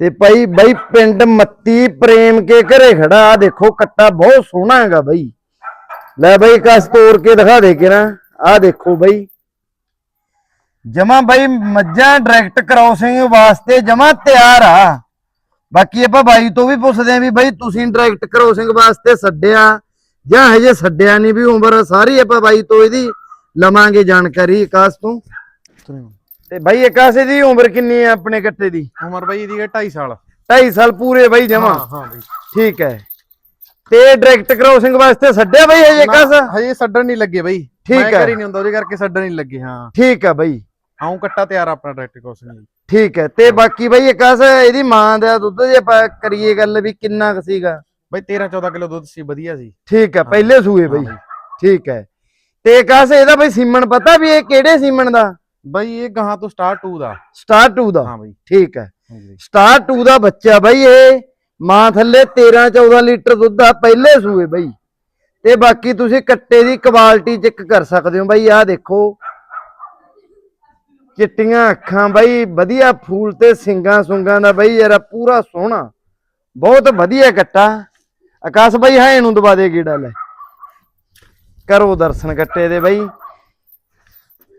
ਤੇ ਭਾਈ ਬਾਈ ਪਿੰਡ ਮੱਤੀ ਪ੍ਰੇਮ ਕੇ ਘਰੇ ਖੜਾ ਆ ਦੇਖੋ ਕੱਟਾ ਬਹੁਤ ਸੋਹਣਾ ਹੈਗਾ ਬਾਈ। ਲੈ ਬਾਈ, ਕਸ ਤੋੜ ਕੇ ਦਿਖਾ ਦੇ ਕੇ ਨਾ ਆ ਦੇਖੋ ਬਾਈ। ਜਮਾ ਬਾਈ ਮੱਝਾਂ ਡਾਇਰੈਕਟ ਕ੍ਰਾਸਿੰਗ ਵਾਸਤੇ ਜਮਾ ਤਿਆਰ ਆ। ਬਾਕੀ ਆਪਾਂ ਬਾਈ ਤੋਂ ਵੀ ਪੁੱਛਦੇ ਆਂ ਵੀ ਬਾਈ ਤੁਸੀਂ ਡਾਇਰੈਕਟ ਕ੍ਰਾਸਿੰਗ ਵਾਸਤੇ ਛੱਡਿਆ ਜਾਂ ਹਜੇ ਛੱਡਿਆ ਨਹੀਂ, ਵੀ ਉਮਰ ਸਾਰੀ ਆਪਾਂ ਬਾਈ ਤੋਂ ਇਹਦੀ ਲਵਾਂਗੇ ਜਾਣਕਾਰੀ ਆਕਾਸ਼ ਤੋਂ? ਤੇ ਬਾਈ ਆਕਾਸ਼ ਦੀ ਉਮਰ ਕਿੰਨੀ ਹੈ ਆਪਣੇ ਕੱਟੇ ਦੀ? ਉਮਰ ਬਾਈ ਇਹਦੀ ਹੈ 2.5 ਸਾਲ। 2.5 ਸਾਲ ਪੂਰੇ ਬਾਈ ਜਮਾ? ਹਾਂ ਬਾਈ। ਠੀਕ ਹੈ। ਤੇ ਡਾਇਰੈਕਟ ਕ੍ਰਾਸਿੰਗ ਵਾਸਤੇ ਛੱਡਿਆ ਬਾਈ ਹਜੇ ਆਕਾਸ਼ ਹਜੇ ਛੱਡਣ ਨਹੀਂ ਲੱਗੇ ਬਾਈ। ਠੀਕ ਮੈਂ ਹੈ। ਘਰੀ ਨਹੀਂ ਹੁੰਦਾ ਉਹਦੇ ਕਰਕੇ ਛੱਡਣ ਨਹੀਂ ਲੱਗੇ ਹਾਂ। ਠੀਕ ਹੈ ਬਾਈ। ਆਉਂ ਕੱਟਾ ਤਿਆਰ ਆਪਣਾ ਡਾਇਰੈਕਟ ਕੋਰਸ ਠੀਕ ਹੈ। ਤੇ ਬਾਕੀ ਬਾਈ ਆਕਾਸ਼ ਇਹਦੀ ਮਾਂ ਦਾ ਦੁੱਧ ਜੇ ਆਪਾਂ ਕਰੀਏ ਗੱਲ ਵੀ ਕਿੰਨਾ ਕੁ ਸੀਗਾ? ਬਾਈ 13 14 ਕਿਲੋ ਦੁੱਧ ਸੀ ਵਧੀਆ ਸੀ। ਠੀਕ ਹੈ ਪਹਿਲੇ ਸੂਏ ਬਾਈ। ਠੀਕ ਹੈ। ਤੇ ਆਕਾਸ਼ ਇਹਦਾ ਬਾਈ ਸੀਮਨ ਪਤਾ ਵੀ ਇਹ ਕਿਹੜੇ ਸੀਮਨ ਦਾ? ਬਾਈ ਇਹ ਗਾਹਾਂ ਤੋਂ ਸਟਾਰ 2 ਦਾ। ਸਟਾਰ 2 ਦਾ? ਹਾਂ ਬਾਈ। ਠੀਕ ਹੈ। ਸਟਾਰ 2 ਦਾ ਬੱਚਾ ਬਾਈ ਇਹ ਮਾਂ ਥੱਲੇ 13 14 ਲੀਟਰ ਦੁੱਧ ਆ ਪਹਿਲੇ ਸੂਏ ਬਾਈ। ਤੇ ਬਾਕੀ ਤੁਸੀਂ ਕੱਟੇ ਦੀ ਕੁਆਲਿਟੀ ਚੈੱਕ ਕਰ ਸਕਦੇ ਹੋ ਬਾਈ ਆਹ ਦੇਖੋ। ਚਿੱਟੀਆਂ ਅੱਖਾਂ ਬਾਈ ਵਧੀਆ ਫੂਲ ਤੇ ਸਿੰਗਾਂ ਸੁੰਗਾਂ ਦਾ ਬਾਈ ਯਾਰ ਪੂਰਾ ਸੋਹਣਾ। ਬਹੁਤ ਵਧੀਆ ਕੱਟਾ। ਆਕਾਸ਼ ਬਾਈ ਹਾਂ ਇਹਨੂੰ ਦਬਾ ਦੇ ਗੇੜਾ ਲੈ। ਕਰੋ ਦਰਸ਼ਨ ਕੱਟੇ ਦੇ ਬਾਈ।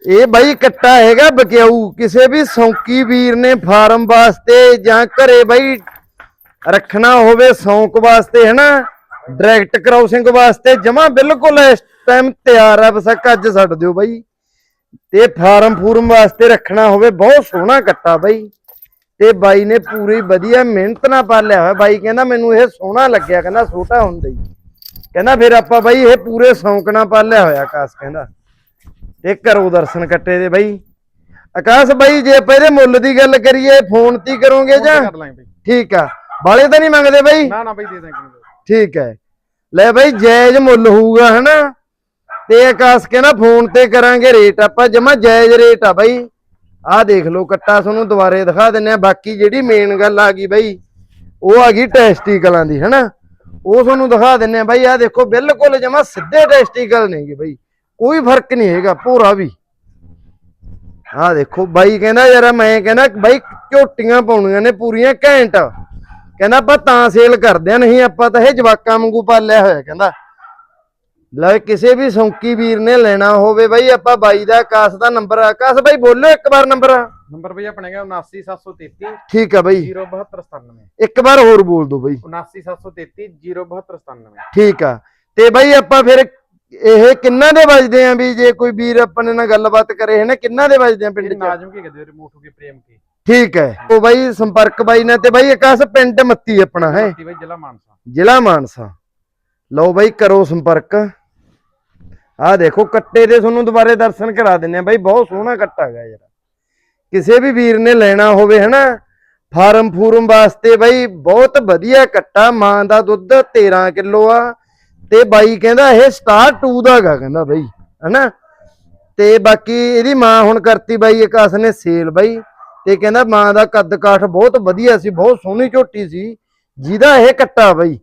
ਇਹ ਬਾਈ ਕੱਟਾ ਹੈਗਾ ਬਕਿਆਊ। ਕਿਸੇ ਵੀ ਸੌਂਕੀ ਵੀਰ ਨੇ ਫਾਰਮ ਵਾਸਤੇ ਜਾਂ ਘਰੇ ਬਾਈ ਰੱਖਣਾ ਹੋਵੇ ਸੌਂਕ ਵਾਸਤੇ, ਹਨਾ? ਡਾਇਰੈਕਟ ਕ੍ਰਾਸਿੰਗ ਵਾਸਤੇ। ਜਮਾ ਬਿਲਕੁਲ ਇਸ ਟਾਈਮ ਤਿਆਰ ਆ, ਬਸ ਅੱਜ ਛੱਡ ਦਿਓ ਬਾਈ। ਤੇ ਫਾਰਮ ਫੂਰਮ ਵਾਸਤੇ ਰੱਖਣਾ ਹੋਵੇ, ਬਹੁਤ ਸੋਹਣਾ ਕੱਟਾ ਬਾਈ। ਤੇ ਬਾਈ ਨੇ ਪੂਰੀ ਵਧੀਆ ਮਿਹਨਤ ਨਾਲ ਪਾਲਿਆ ਹੋਇਆ। ਬਾਈ ਕਹਿੰਦਾ ਮੈਨੂੰ ਇਹ ਸੋਹਣਾ ਲੱਗਿਆ, ਕਹਿੰਦਾ ਛੋਟਾ ਹੁੰਦਾ ਹੀ। ਕਹਿੰਦਾ ਫਿਰ ਆਪਾਂ ਬਾਈ ਇਹ ਪੂਰੇ ਸ਼ੌਂਕ ਨਾਲ ਪਾਲਿਆ ਹੋਇਆ ਕਾਸ ਕਹਿੰਦਾ। ਤੇ ਕਰੋ ਦਰਸ਼ਨ ਕੱਟੇ ਦੇ ਬਾਈ। ਆਕਾਸ਼ ਬਾਈ ਜੇ ਇਹਦੇ ਮੁੱਲ ਦੀ ਗੱਲ ਕਰੀਏ ਫੋਨ ਤੇ ਕਰੋਗੇ ਜਾਂ? ਕਰ ਲਾਂਗੇ ਬਾਈ। ਠੀਕ ਆ। ਬਾਲੇ ਤਾਂ ਨਹੀਂ ਮੰਗਦੇ ਬਾਈ? ਨਾ ਨਾ ਬਾਈ ਦੇ ਦਾਂਗੇ ਠੀਕ ਹੈ। ਲੈ ਬਾਈ ਜਾਇਜ਼ ਮੁੱਲ ਹੋਊਗਾ ਹਨਾ? ਤੇ ਆਕਾਸ਼ ਕਹਿੰਦਾ ਫੋਨ ਤੇ ਕਰਾਂਗੇ ਰੇਟ ਆਪਾਂ ਜਮਾ ਜਾਇਜ਼ ਰੇਟ ਆ ਬਾਈ। ਆਹ ਦੇਖ ਲਓ ਕੱਟਾ ਤੁਹਾਨੂੰ ਦੁਬਾਰੇ ਦਿਖਾ ਦਿੰਨੇ ਆ ਬਾਕੀ ਜਿਹੜੀ ਮੇਨ ਗੱਲ ਆ ਗਈ ਬਾਈ ਉਹ ਆ ਗਈ ਟੈਸਟੀਕਲਾਂ ਦੀ ਹਨਾ? ਉਹ ਤੁਹਾਨੂੰ ਦਿਖਾ ਦਿੰਨੇ ਆ ਬਾਈ। ਆਹ ਦੇਖੋ ਬਿਲਕੁਲ ਜਮਾ ਸਿੱਧੇ ਟੈਸਟੀਕਲ ਨੇਗੇ ਬਾਈ। ਕੋਈ ਫ਼ਰਕ ਨਹੀਂ ਹੈਗਾ ਭੋਰਾ ਵੀ। ਆਹ ਦੇਖੋ ਬਾਈ ਕਹਿੰਦਾ ਯਾਰ ਮੈਂ ਕਹਿੰਦਾ ਬਾਈ ਝੋਟੀਆਂ ਪਾਉਣੀਆਂ ਨੇ ਪੂਰੀਆਂ ਘੈਂਟ। ਕਹਿੰਦਾ ਆਪਾਂ ਤਾਂ ਸੇਲ ਕਰਦੇ ਆ ਨਹੀਂ ਆਪਾਂ ਤਾਂ ਇਹ ਜਵਾਕਾਂ ਵਾਂਗੂ ਪਾਲਿਆ ਹੋਇਆ ਕਹਿੰਦਾ। ਲੈ ਕਿਸੇ ਵੀ ਸੌਂਕੀ ਵੀਰ ਨੇ ਲੈਣਾ ਹੋਵੇ ਬਾਈ ਆਪਾਂ ਬਾਈ ਦਾ ਆਕਾਸ਼ ਦਾ ਨੰਬਰ ਆਕਾਸ਼ ਬਾਈ ਬੋਲੋ ਇੱਕ ਵਾਰ ਨੰਬਰ ਨੰਬਰ ਬਾਈ ਆਪਣਾ ਹੈਗਾ 79733 ਠੀਕ ਆ ਬਾਈ। 07297 ਇੱਕ ਵਾਰ ਹੋਰ ਬੋਲ ਦਿਓ ਬਾਈ। 79733 07297 ਠੀਕ ਆ। ਤੇ ਬਾਈ ਆਪਾਂ ਫਿਰ ਇਹ ਕਿੰਨਾ ਦੇ ਵੱਜਦੇ ਆ ਵੀ ਜੇ ਕੋਈ ਵੀਰ ਆਪਣੇ ਨਾਲ ਗੱਲਬਾਤ ਕਰੇ ਹੈ ਨਾ? ਕਿੰਨਾ ਦੇ ਵੱਜਦੇ ਆ ਪਿੰਡ ਚ? ਨਾਜਮ ਕੇ ਕਹਦੇ ਰਿਮੋਟ ਹੋ ਕੇ ਪ੍ਰੇਮ ਕੇ? ਠੀਕ ਹੈ। ਉਹ ਬਾਈ ਸੰਪਰਕ ਬਾਈ ਨਾਲ ਤੇ ਬਾਈ ਆਕਾਸ਼ ਪਿੰਡ ਮੱਤੀ ਆਪਣਾ ਹੈ? ਬਾਈ ਜ਼ਿਲ੍ਹਾ ਮਾਨਸਾ। ਜ਼ਿਲ੍ਹਾ ਮਾਨਸਾ। ਲਓ ਬਾਈ ਕਰੋ ਸੰਪਰਕ। ਆਹ ਦੇਖੋ ਕੱਟੇ ਦੇ ਤੁਹਾਨੂੰ ਦੁਬਾਰੇ ਦਰਸ਼ਨ ਕਰਾ ਦਿੰਨੇ ਆ। ਬਾਈ ਬਹੁਤ ਸੋਹਣਾ ਕੱਟਾ ਹੈਗਾ ਯਾਰ। ਕਿਸੇ ਵੀ ਵੀਰ ਨੇ ਲੈਣਾ ਹੋਵੇ ਹਨਾ ਫਾਰਮ ਫੂਰਮ ਵਾਸਤੇ ਬਾਈ ਬਹੁਤ ਵਧੀਆ ਕੱਟਾ। ਮਾਂ ਦਾ ਦੁੱਧ 13 ਕਿਲੋ ਆ। ਤੇ ਬਾਈ ਕਹਿੰਦਾ ਇਹ ਸਟਾਰ 2 ਦਾ ਹੈਗਾ, ਕਹਿੰਦਾ ਬਾਈ, ਹਨਾ? ਤੇ ਬਾਕੀ ਇਹਦੀ ਮਾਂ ਹੁਣ ਕਰਤੀ ਬਾਈ ਆਕਾਸ਼ ਨੇ ਸੇਲ ਬਾਈ। ਤੇ ਕਹਿੰਦਾ ਮਾਂ ਦਾ ਕੱਦ ਕਾਠ ਬਹੁਤ ਵਧੀਆ ਸੀ, ਬਹੁਤ ਸੋਹਣੀ ਝੋਟੀ ਸੀ। ਜਿਹਦਾ ਇਹ ਕੱਟਾ ਬਾਈ।